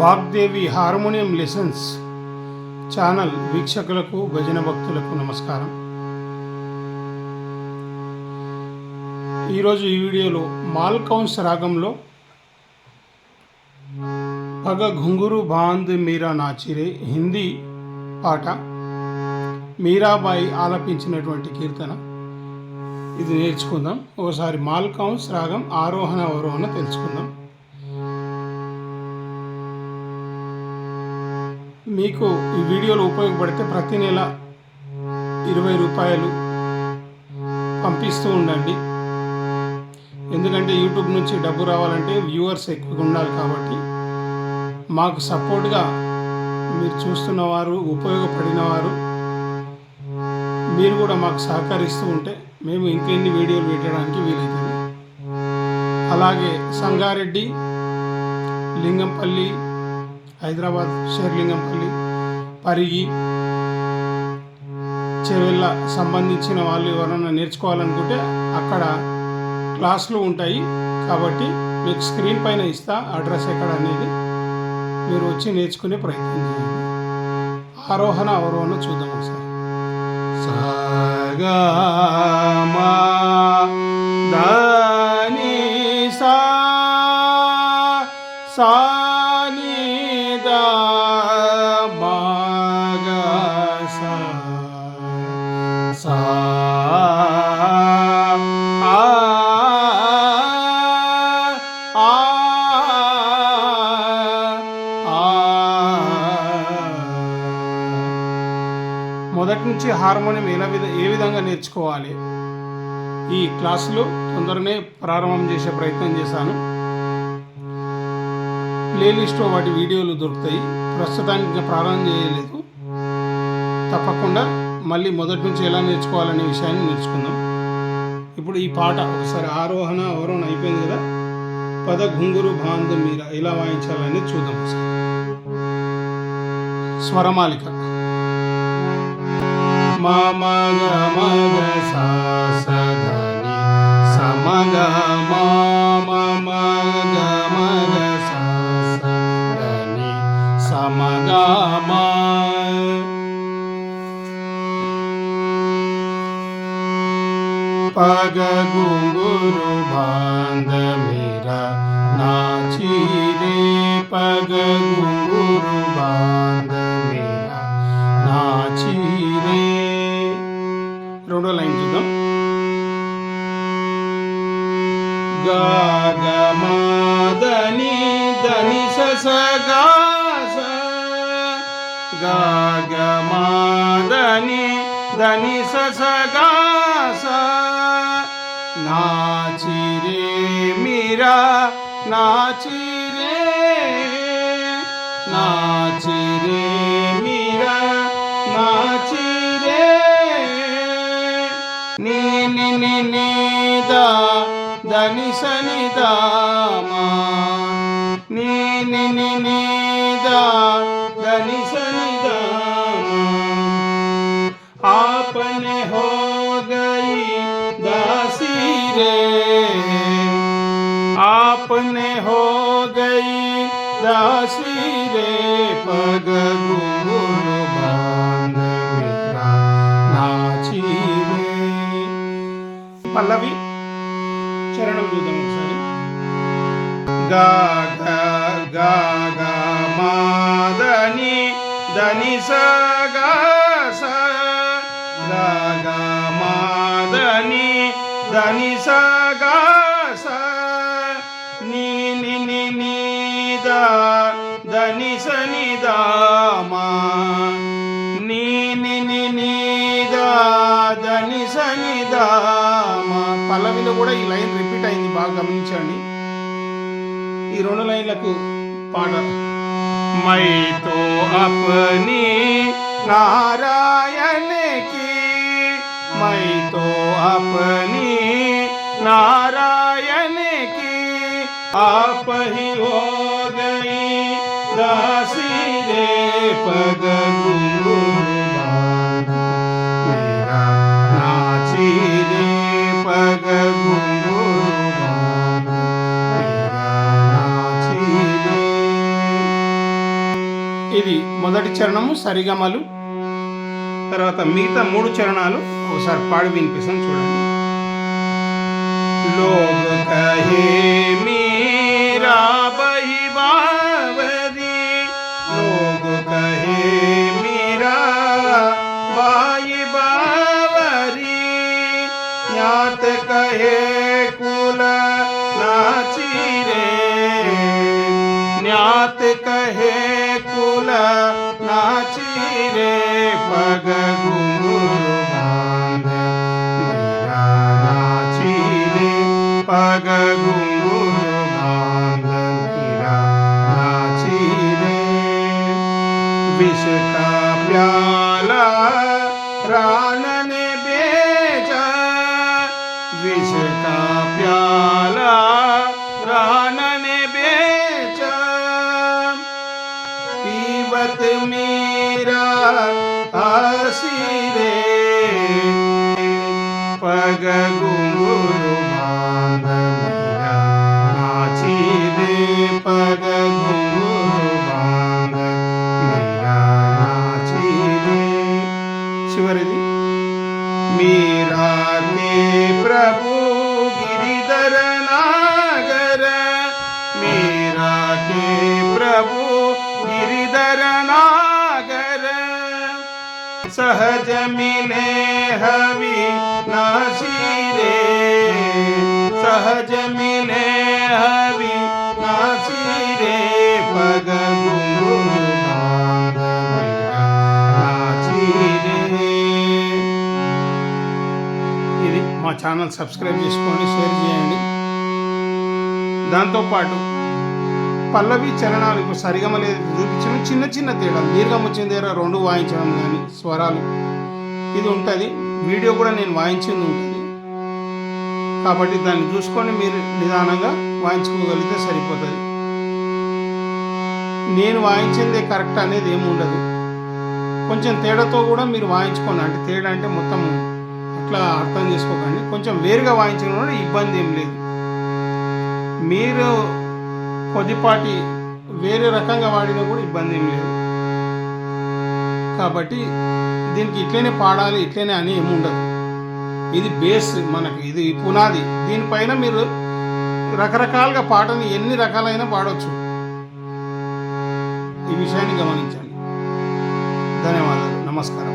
Vagdevi harmonium lessons channel వీక్షకులకు భజన భక్తులకు నమస్కారం. ఈరోజు ఈ వీడియోలో మాల్కౌన్స్ రాగంలో పగ ఘుంగురు బాంద్ మీరా నాచిరే హిందీ పాట మీరాబాయి ఆలపించినటువంటి కీర్తన. ఇది నేర్చుకుందాం. ఒకసారి మాల్కౌన్స్ రాగం ఆరోహణ అవరోహణ తెలుసుకుందాం. మీకు ఈ వీడియోలు ఉపయోగపడితే ప్రతి నెల ఇరవై రూపాయలు పంపిస్తూ ఉండండి. ఎందుకంటే యూట్యూబ్ నుంచి డబ్బు రావాలంటే వ్యూవర్స్ ఎక్కువగా ఉండాలి కాబట్టి మాకు సపోర్ట్గా మీరు చూస్తున్నవారు ఉపయోగపడినవారు మీరు కూడా మాకు సహకరిస్తూ ఉంటే మేము ఇంకెన్ని వీడియోలు పెట్టడానికి వీలవుతుంది. అలాగే సంగారెడ్డి లింగంపల్లి హైదరాబాద్ షేర్లింగంపల్లి పరిగి చెవెళ్ళ సంబంధించిన వాళ్ళు ఎవరైనా నేర్చుకోవాలనుకుంటే అక్కడ క్లాసులు ఉంటాయి. కాబట్టి మీకు స్క్రీన్ పైన ఇస్తా అడ్రస్ ఎక్కడ అనేది మీరు వచ్చి నేర్చుకునే ప్రయత్నం చేయండి. ఆరోహణ అవరోహణ చూద్దాం ఒకసారి. సాగా దాని సా మొదటి నుంచి హార్మోనియం ఎలా విధ ఏ విధంగా నేర్చుకోవాలి? ఈ క్లాసులో తొందరనే ప్రారంభం చేసే ప్రయత్నం చేశాను. ప్లేలిస్ట్లో వాటి వీడియోలు దొరుకుతాయి. ప్రస్తుతానికి ఇంకా ప్రారంభం చేయలేదు. తప్పకుండా మళ్ళీ మొదటి నుంచి ఎలా నేర్చుకోవాలనే విషయాన్ని నేర్చుకుందాం. ఇప్పుడు ఈ పాట ఒకసారి ఆరోహణ అవరోహణ అయిపోయింది కదా? పద ఘుంగురు బాంధం మీర ఎలా వాయించాలని చూద్దాం ఒకసారి. స్వరమాలిక. మమ మగ సా సగ సమగా పగ గుంగురు బాంద మీరా నాచి రే పగ గుంగురు బాంద మీరా నాచి రే రెండో లైన్ చూద్దాం. గాగమాదని దని ససగాస గాగమాదని దని ససగాస నాచిరే మీరా నాచిరే నాచిరే మీరా నాచిరే. నీ ని ని ని దా దని సని దామా నీ ని ని ని దా దని సని आपने हो गई दासी रे पग गुरु बांध मेरा नाची रे పల్లవి చరణం చూద్దాం ఒకసారి గా గా గా గా మాదని దని స గా స గా గా మాదని దని స గా దని స ని దా మా నీ ని ని ని దా దని స ని దా మా పల్లవిలో కూడా ఈ లైన్ రిపీట్ అయింది బాగా గమనించండి ఈ రెండు లైన్లకు పాట మై తో అప్ని నారాయణ की मैं तो अपनी नारायण की आप ही हो गई दासी रे पग गुरु मेरा नाची रे पग गुरु मेरा नाची रे ఇది మొదటి చరణము సరిగమలు తర్వాత మిగతా మూడు చరణాలు ఒకసారి పాడి వినిపిస్తాను చూడండి ज्ञात कहे विष का प्याला रहने बेच पीवत मेरा हसी रे पग घुंगुरु भांग मेरा नाची रे पग घुंगुरु भांग मेरा नाची रे शिवरजी मेरा के प्रभु गिरिधर नागर, मेरा के प्रभु गिरिधर नागर। सहज मिले हवि नासी रे सहज मिले हवि ఇది మా ఛానల్ సబ్స్క్రైబ్ చేసుకోండి షేర్ చేయండి. దాంతోపాటు పల్లవి చరణాలు ఇప్పుడు సరిగమ లేదు చూపించిన చిన్న చిన్న తేడా దీర్ఘం వచ్చిన దగ్గర రెండు వాయించడం కానీ స్వరాలు. ఇది ఉంటుంది. వీడియో కూడా నేను వాయించింది ఉంటుంది. కాబట్టి దాన్ని చూసుకొని మీరు నిదానంగా వాయించుకోగలిగితే సరిపోతుంది. నేను వాయించిందే కరెక్ట్ అనేది ఏమి ఉండదు. కొంచెం తేడాతో కూడా మీరు వాయించుకోండి. అంటే తేడా అంటే మొత్తం ఇట్లా అర్థం చేసుకోకండి. కొంచెం వేరుగా వాయించడం కూడా ఇబ్బంది ఏం లేదు. మీరు కొద్దిపాటి వేరే రకంగా వాడినా కూడా ఇబ్బంది ఏం లేదు. కాబట్టి దీనికి ఇట్లనే పాడాలి ఇట్లనే అని ఏమి ఉండదు. ఇది బేస్ మనకి ఇది పునాది. దీనిపైన మీరు రకరకాలుగా పాటని ఎన్ని రకాలైన పాడవచ్చు ఈ విషయాన్ని గమనించండి. ధన్యవాదాలు. నమస్కారం.